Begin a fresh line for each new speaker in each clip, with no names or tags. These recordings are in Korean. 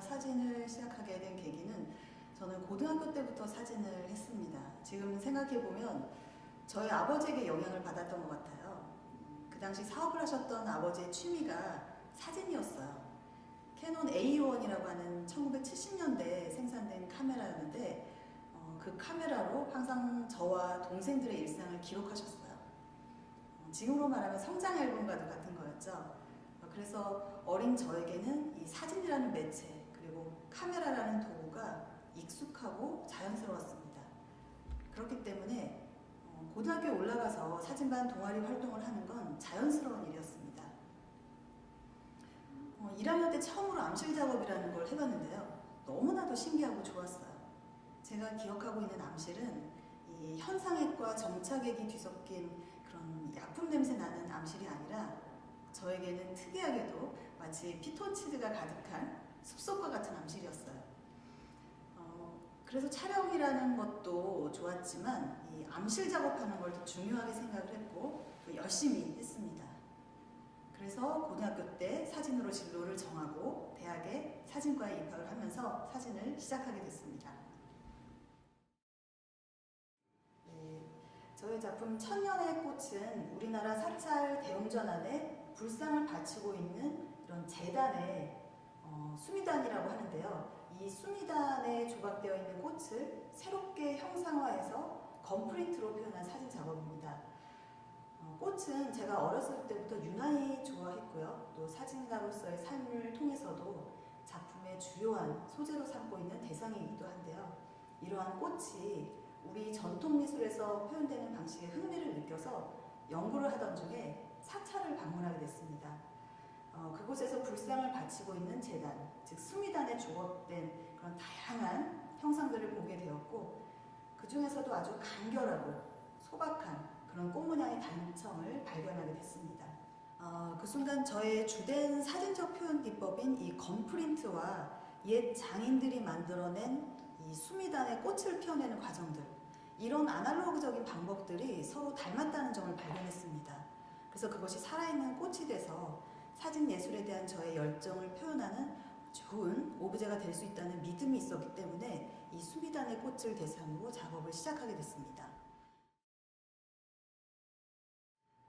사진을 시작하게 된 계기는 저는 고등학교 때부터 사진을 했습니다. 지금 생각해보면 저희 아버지에게 영향을 받았던 것 같아요. 그 당시 사업을 하셨던 아버지의 취미가 사진이었어요. 캐논 A1이라고 하는 1970년대에 생산된 카메라였는데 어, 그 카메라로 항상 저와 동생들의 일상을 기록하셨어요. 어, 지금으로 말하면 성장 앨범과도 같은 거였죠. 어, 그래서 어린 저에게는 이 사진이라는 매체 그리고 카메라라는 도구가 익숙하고 자연스러웠습니다. 그렇기 때문에 어, 고등학교에 올라가서 사진반 동아리 활동을 하는 건 자연스러운 일이었습니다. 어, 1학년 때 처음으로 암실 작업이라는 걸 해봤는데요. 너무나도 신기하고 좋았어요. 제가 기억하고 있는 암실은 이 현상액과 정착액이 뒤섞인 그런 약품 냄새 나는 암실이 아니라 저에게는 특이하게도 마치 피톤치드가 가득한 숲속과 같은 암실이었어요. 어, 그래서 촬영이라는 것도 좋았지만 이 암실 작업하는 걸 더 중요하게 생각을 했고 또 열심히 했습니다. 그래서 고등학교 때 사진으로 진로를 정하고 대학에 사진과에 입학을 하면서 사진을 시작하게 됐습니다. 네, 저의 작품 천년의 꽃은 우리나라 사찰 대웅전 안에 불상을 바치고 있는 이런 재단의 어, 수미단이라고 하는데요. 조각되어 있는 꽃을 새롭게 형상화해서 건프린트로 표현한 사진 작업입니다. 어, 꽃은 제가 어렸을 때부터 유난히 좋아했고요. 또 사진가로서의 삶을 통해서도 작품의 주요한 소재로 삼고 있는 대상이기도 한데요. 이러한 꽃이 우리 전통 미술에서 표현되는 방식에 흥미를 느껴서 연구를 하던 중에 사찰을 방문하게 됐습니다. 어, 그곳에서 불상을 바치고 있는 재단, 즉 수미단에 조각된 그런 다양한 형상들을 보게 되었고 그 중에서도 아주 간결하고 소박한 그런 꽃 모양의 단청을 발견하게 됐습니다. 어, 그 순간 저의 주된 사진적 표현 기법인 이 건프린트와 옛 장인들이 만들어낸 이 수미단의 꽃을 피워내는 과정들 이런 아날로그적인 방법들이 서로 닮았다는 점을 발견했습니다. 그래서 그것이 살아있는 꽃이 돼서 사진 예술에 대한 저의 열정을 표현하는 좋은 오브제가 될 수 있다는 믿음이 있었기 때문에 이 수미단의 꽃을 대상으로 작업을 시작하게 됐습니다.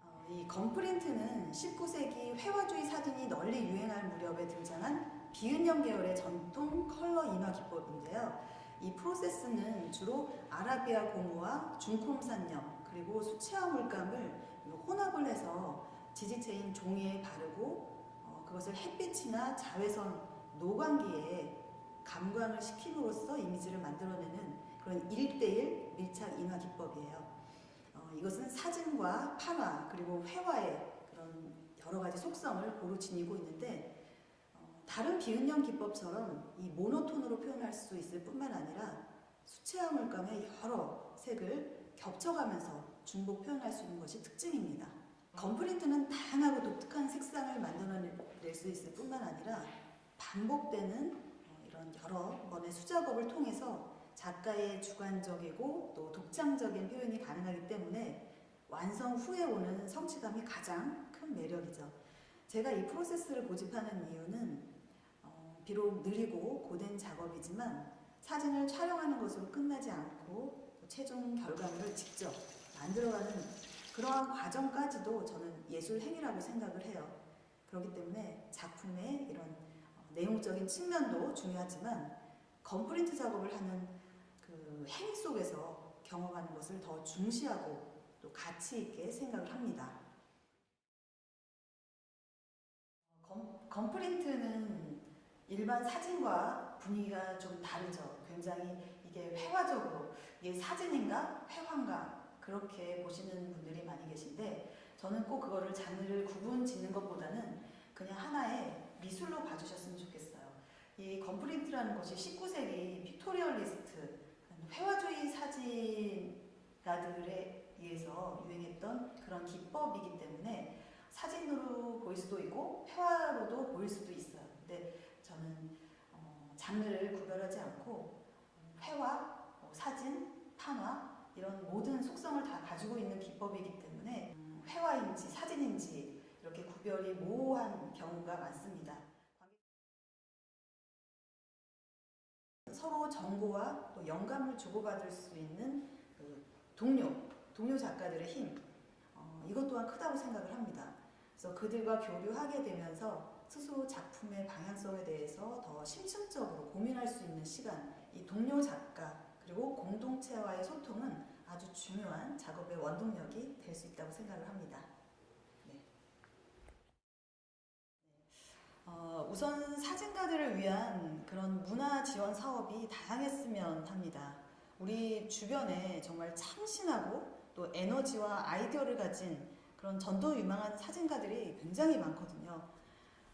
어, 이 건프린트는 19세기 회화주의 사진이 널리 유행할 무렵에 등장한 비은영 계열의 전통 컬러 인화 기법인데요. 이 프로세스는 주로 아라비아 고무와 중콤산염 그리고 수채화 물감을 혼합을 해서 지지체인 종이에 바르고 어, 그것을 햇빛이나 자외선 노광기에 감광을 시킴으로써 이미지를 만들어내는 그런 1대1 밀착 인화 기법이에요. 어, 이것은 사진과 판화 그리고 회화의 그런 여러 가지 속성을 고루 지니고 있는데 어, 다른 비은형 기법처럼 이 모노톤으로 표현할 수 있을 뿐만 아니라 수채화 물감의 여러 색을 겹쳐가면서 중복 표현할 수 있는 것이 특징입니다. 건프린트는 다양하고 독특한 색상을 만들어낼 수 있을 뿐만 아니라 반복되는 어, 이런 여러 번의 수작업을 통해서 작가의 주관적이고 또 독창적인 표현이 가능하기 때문에 완성 후에 오는 성취감이 가장 큰 매력이죠. 제가 이 프로세스를 고집하는 이유는 어, 비록 느리고 고된 작업이지만 사진을 촬영하는 것으로 끝나지 않고 최종 결과물을 직접 만들어가는 그러한 과정까지도 저는 예술 행위라고 생각을 해요. 그렇기 때문에 작품의 이런 어, 내용적인 측면도 중요하지만 건프린트 작업을 하는 그 행위 속에서 경험하는 것을 더 중시하고 또 가치 있게 생각을 합니다. 건, 건프린트는 일반 사진과 분위기가 좀 다르죠. 굉장히 이게 회화적으로 이게 사진인가 회화인가 그렇게 보시는 분들이 많이 계신데 저는 꼭 그거를 장르를 구분 짓는 것보다는 그냥 하나의 미술로 봐주셨으면 좋겠어요. 이 건프린트라는 것이 19세기 픽토리얼리스트 회화주의 사진가들에 의해서 유행했던 그런 기법이기 때문에 사진으로 보일 수도 있고 회화로도 보일 수도 있어요. 근데 저는 어, 장르를 구별하지 않고 회화, 뭐 사진, 판화 이런 모든 속성을 다 가지고 있는 기법이기 때문에 음, 회화인지 사진인지 이렇게 구별이 모호한 경우가 많습니다. 서로 정보와 또 영감을 주고받을 수 있는 그 동료, 동료 작가들의 힘, 어, 이것 또한 크다고 생각을 합니다. 그래서 그들과 교류하게 되면서 스스로 작품의 방향성에 대해서 더 심층적으로 고민할 수 있는 시간, 이 동료 작가 그리고 공동체와의 소통은 아주 중요한 작업의 원동력이 될 수 있다고 생각을 합니다. 네. 어, 우선 사진가들을 위한 그런 문화 지원 사업이 다양했으면 합니다. 우리 주변에 정말 참신하고 또 에너지와 아이디어를 가진 그런 전도 유망한 사진가들이 굉장히 많거든요.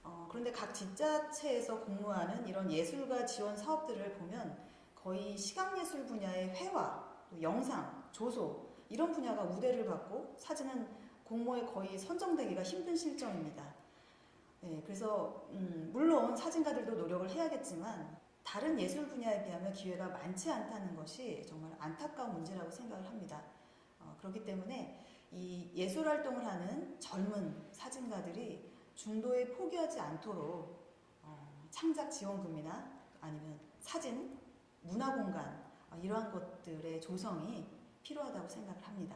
어, 그런데 각 지자체에서 공모하는 이런 예술가 지원 사업들을 보면 거의 시각예술 분야의 회화, 또 영상, 조소 이런 분야가 우대를 받고 사진은 공모에 거의 선정되기가 힘든 실정입니다. 네, 그래서 음, 물론 사진가들도 노력을 해야겠지만 다른 예술 분야에 비하면 기회가 많지 않다는 것이 정말 안타까운 문제라고 생각을 합니다. 어, 그렇기 때문에 이 예술 활동을 하는 젊은 사진가들이 중도에 포기하지 않도록 어, 창작 지원금이나 아니면 사진, 문화 공간 어, 이러한 것들의 조성이 필요하다고 생각을 합니다.